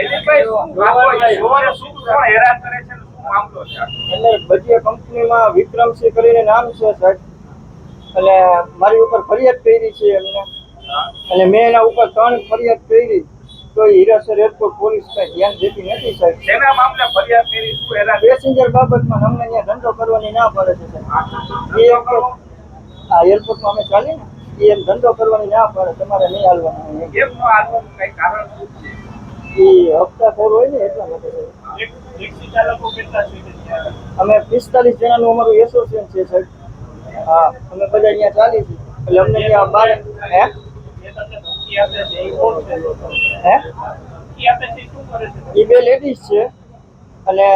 જયજી? એટલે કંપનીમાં વિક્રમસિંહ કરીને નામ છે સાહેબ. એટલે મારી ઉપર ફરિયાદ કરી છે એમને. અને મેં એના ઉપર ત્રણ ફરિયાદ કરી. તો હીરાસર એરપોર્ટ પોલીસ કઈ ધ્યાન દેતી નથી સાહેબ. એના મામલે ફરિયાદ કરી? શું હેરાન પેસેન્જર બાબતમાં અમને ત્યાં ધંધો કરવાની ના પડે છે સાહેબ. એ એરપોર્ટમાં અમે ચાલીએ ને. એ ધંધો કરવાની ના પડે તમારે નહીં હાલવાનું કેમ નો હાલવાનું કઈ કારણ શું છે? એ હપ્તા ખોર હોય ને એટલા માટે? અમે પિસ્તાલીસ જણાનું અમારું એસોસિએશન છે સાહેબ. હા અમે બધા અહીંયા ચાલી છીએ. એટલે અમને ત્યાં બાર હે? એ બે લેડીઝ છે. અને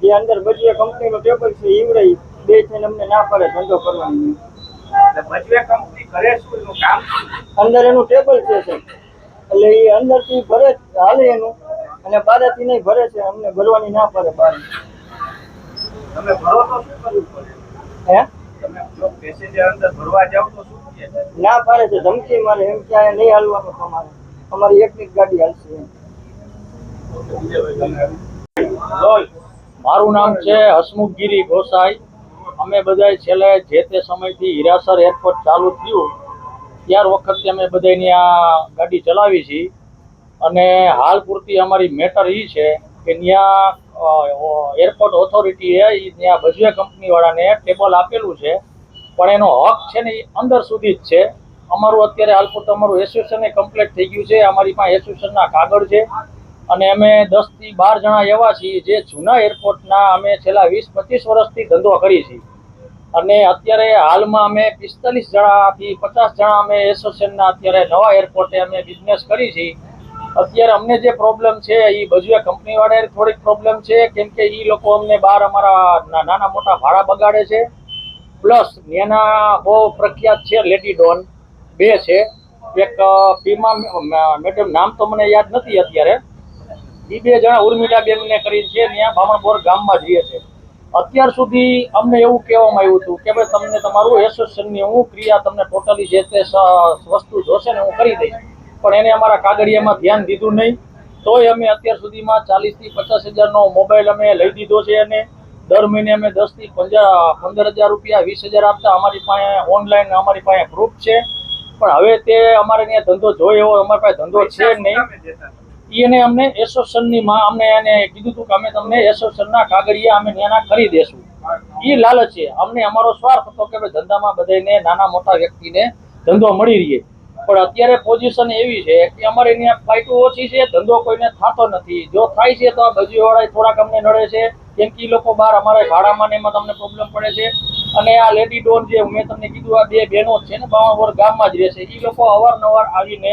જે અંદર બધી કંપનીનું ટેબલ છે ઈવડે બે થઈને અમને ના પડે ધંધો કરવાની. અંદર એનું ટેબલ છે એટલે એ અંદરથી ભરે જ, હાલે એનું. અને બહારથી નહીં ભરે છે અમને ભરવાની ના પડે બહાર તમે ભરો તો શું કરવું પડે? હે? તમે જો પેસેન્જર અંદર ભરવા જાવ તો શું ના પાડે છે ધમકી મારે એમ કે અહીંયા નહીં હાલવાનું તમારે. અમારી એક એક ગાડી હાલશે એમ. મારું નામ છે હસમુખ ગીરી ગોસાઈ. અમે બધા છેલ્લે જે તે સમયથી હીરાસર એરપોર્ટ ચાલુ થયું, ત્યાર વખતથી અમે બધાની આ ગાડી ચલાવી છીએ અને હાલ પૂરતી અમારી મેટર એ છે કે ત્યાં એરપોર્ટ ઓથોરિટીએ એ ત્યાં ભજવે કંપનીવાળાને ટેબલ આપેલું છે. પણ એનો હક છે ને એ અંદર સુધી જ છે. અમારું અત્યારે હાલ પૂરતું અમારું એસોસિએશન કમ્પ્લીટ થઈ ગયું છે. અમારી પાસે એસોસિએશનના કાગળ છે. અને અમે દસથી બાર જણા એવા છીએ જે જૂના એરપોર્ટના અમે છેલ્લા વીસ પચીસ વર્ષથી ધંધો કરી છીએ અને અત્યારે હાલમાં અમે પિસ્તાલીસ જણાથી પચાસ જણા અમે એસોસિએશનના અત્યારે નવા એરપોર્ટે અમે બિઝનેસ કરી છે. અત્યારે અમને જે પ્રોબ્લેમ છે એ બજુએ કંપનીવાળાએ થોડીક પ્રોબ્લેમ છે, કેમ કે એ લોકો અમને બહાર અમારા નાના મોટા ભાડા બગાડે છે. પ્લસ એના બહુ પ્રખ્યાત છે લેડી ડોન બે છે. એક પીમા મેડમ, નામ તો મને યાદ નથી અત્યારે. એ બે જણા ઉર્મિલા બેનને કરીને કરી છે ત્યાં બામણપોર ગામમાં જ રહે છે. અત્યાર સુધી અમને એવું કહેવામાં આવ્યું હતું કે ભાઈ તમને તમારું એસોસિએશનની હું ક્રિયા તમને ટોટલી જે તે વસ્તુ જોશે ને હું કરી દઈશ. પણ એને અમારા કાગળિયામાં ધ્યાન દીધું નહીં. તોય અમે અત્યાર સુધીમાં ચાલીસથી પચાસ હજારનો મોબાઈલ અમે લઈ દીધો છે અને દર મહિને અમે દસથી પંદર પંદર હજાર રૂપિયા, વીસ હજાર આપતા અમારી પાસે ઓનલાઈન અમારી પાસે પ્રૂફ છે. પણ હવે તે અમારે ત્યાં ધંધો જોઈએ એવો અમારી પાસે ધંધો છે નહીં. એને અમને એસોસિએશનની માં અમને એને કીધું હતું કે અમે તમને એસોસિએશનના કાગળિયા અમે નાના કરી દેશું એ લાલચ છે. અમને અમારો સ્વાર્થ હતો કે ભાઈ ધંધામાં બધાને નાના મોટા વ્યક્તિને ધંધો મળી રહે. પણ અત્યારે પોઝિશન એવી છે કે અમારે ત્યાં ફ્લાઇટો ઓછી છે, ધંધો કોઈને થતો નથી. જો થાય છે તો આ બાજુવાળા થોડાક અમને નડે છે, કેમ કે લોકો બહાર અમારે ભાડામાં ને એમાં તમને પ્રોબ્લેમ પડે છે. અને આ લેડી ડોન જે મેં તમને કીધું, આ બે બહેનો છે ને બાવણ ગામમાં જ રહે છે. એ લોકો અવારનવાર આવીને